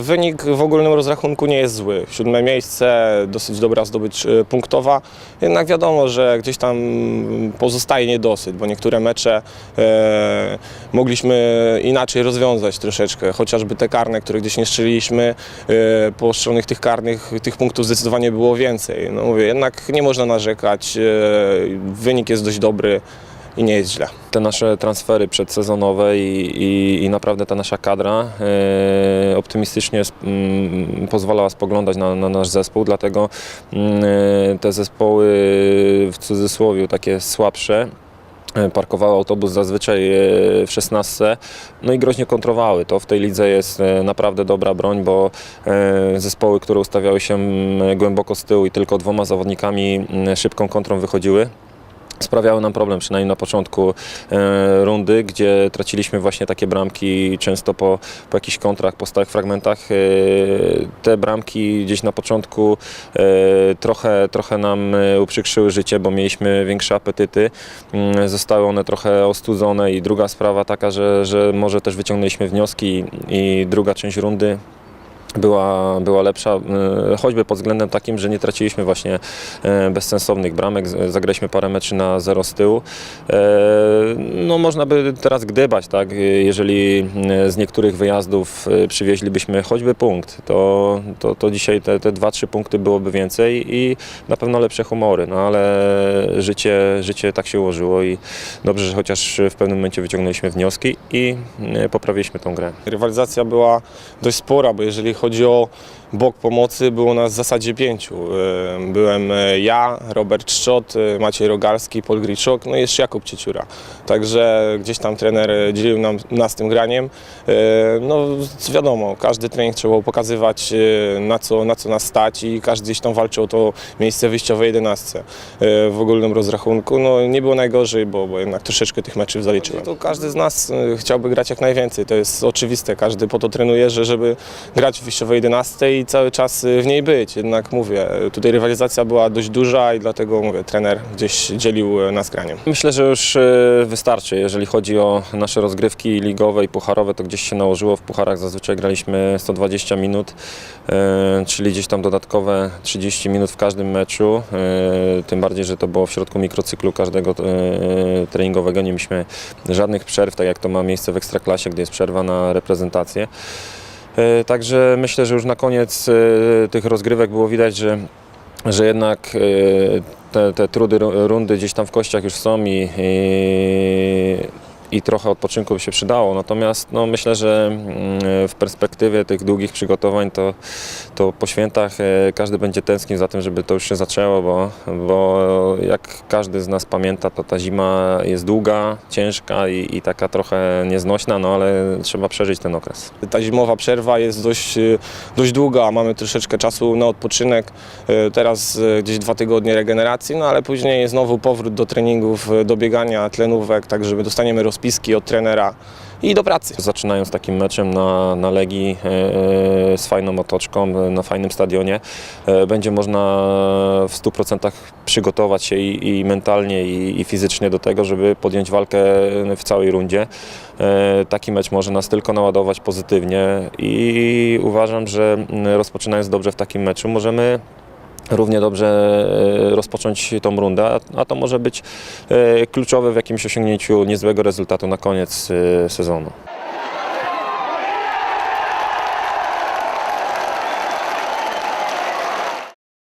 Wynik w ogólnym rozrachunku nie jest zły. Siódme miejsce, dosyć dobra zdobycz e, punktowa. Jednak wiadomo, że gdzieś tam pozostaje niedosyt, bo niektóre mecze e, mogliśmy inaczej rozwiązać troszeczkę. Chociażby te karne, które gdzieś nie strzeliliśmy, e, po strzelonych tych karnych tych punktów zdecydowanie było więcej. No mówię, jednak nie można narzekać. E, wynik jest dość dobry i nie jest źle. te nasze transfery przedsezonowe i, i, i naprawdę ta nasza kadra e, optymistycznie sp- mm, pozwalała spoglądać na, na nasz zespół, dlatego e, te zespoły w cudzysłowie takie słabsze e, parkowały autobus zazwyczaj w 16, no i groźnie kontrowały. To w tej lidze jest naprawdę dobra broń, bo zespoły, które ustawiały się mm, głęboko z tyłu i tylko dwoma zawodnikami szybką kontrą wychodziły, sprawiały nam problem, przynajmniej na początku e, rundy, gdzie traciliśmy właśnie takie bramki często po, po jakichś kontrach, po stałych fragmentach. E, te bramki gdzieś na początku e, trochę, trochę nam uprzykrzyły życie, bo mieliśmy większe apetyty. Mm, Zostały one trochę ostudzone i druga sprawa taka, że, że może też wyciągnęliśmy wnioski i druga część rundy była, była lepsza, e, choćby pod względem takim, że nie traciliśmy właśnie e, bezsensownych bramek, zagraliśmy parę meczy na zero z tyłu. E, No można by teraz gdybać, tak, jeżeli z niektórych wyjazdów przywieźlibyśmy choćby punkt, to, to, to dzisiaj te, te dwa, trzy punkty byłoby więcej i na pewno lepsze humory, no ale życie, życie tak się ułożyło i dobrze, że chociaż w pewnym momencie wyciągnęliśmy wnioski i poprawiliśmy tą grę. Rywalizacja była dość spora, bo jeżeli chodzi o bok pomocy, było nas w zasadzie pięciu. E, Byłem e, ja, Robert Szczot, e, Maciej Rogalski, Paul Griczok, no i jeszcze Jakub Cieciura. Także gdzieś tam trener dzielił nam, nas tym graniem. No wiadomo, każdy trening trzeba było pokazywać na co, na co nas stać i każdy gdzieś tam walczył o to miejsce wyjściowe 11 e, w ogólnym rozrachunku. No nie było najgorzej, bo, bo jednak troszeczkę tych meczów zaliczyłem. To każdy z nas chciałby grać jak najwięcej, to jest oczywiste. Każdy po to trenuje, że żeby grać w wyjściowej 11 i cały czas e, w niej być. Jednak mówię, e, tutaj rywalizacja była dość duża i dlatego mówię, trener gdzieś dzielił e, nas graniem. Myślę, że już wystarczy. Jeżeli chodzi o nasze rozgrywki ligowe i pucharowe, to gdzieś się nałożyło. W pucharach zazwyczaj graliśmy 120 minut, czyli gdzieś tam dodatkowe 30 minut w każdym meczu. Tym bardziej, że to było w środku mikrocyklu każdego treningowego. Nie mieliśmy żadnych przerw, tak jak to ma miejsce w Ekstraklasie, gdzie jest przerwa na reprezentację. E, Także myślę, że już na koniec e, tych rozgrywek było widać, że że jednak e, te, te trudy ru- rundy gdzieś tam w kościach już są i, i, i trochę odpoczynku by się przydało. Natomiast no, myślę, że mm, w perspektywie tych długich przygotowań to, to po świętach e, każdy będzie tęsknił za tym, żeby to już się zaczęło, bo, bo jak każdy z nas pamięta, to ta zima jest długa, ciężka i, i taka trochę nieznośna, no ale trzeba przeżyć ten okres. Ta zimowa przerwa jest dość, e, dość długa, mamy troszeczkę czasu na odpoczynek. E, Teraz gdzieś dwa tygodnie regeneracji, no ale później znowu powrót do treningów, do biegania, tlenówek, tak żeby dostaniemy rozpiski od trenera i do pracy. Zaczynając takim meczem na, na Legii e, z fajną otoczką, e, na fajnym stadionie, e, będzie można w 100% przygotować się i, i mentalnie, i, i fizycznie do tego, żeby podjąć walkę w całej rundzie. E, Taki mecz może nas tylko naładować pozytywnie i uważam, że rozpoczynając dobrze w takim meczu możemy równie dobrze e, rozpocząć tą rundę, a- to może być e, kluczowe w jakimś osiągnięciu niezłego rezultatu na koniec e, sezonu.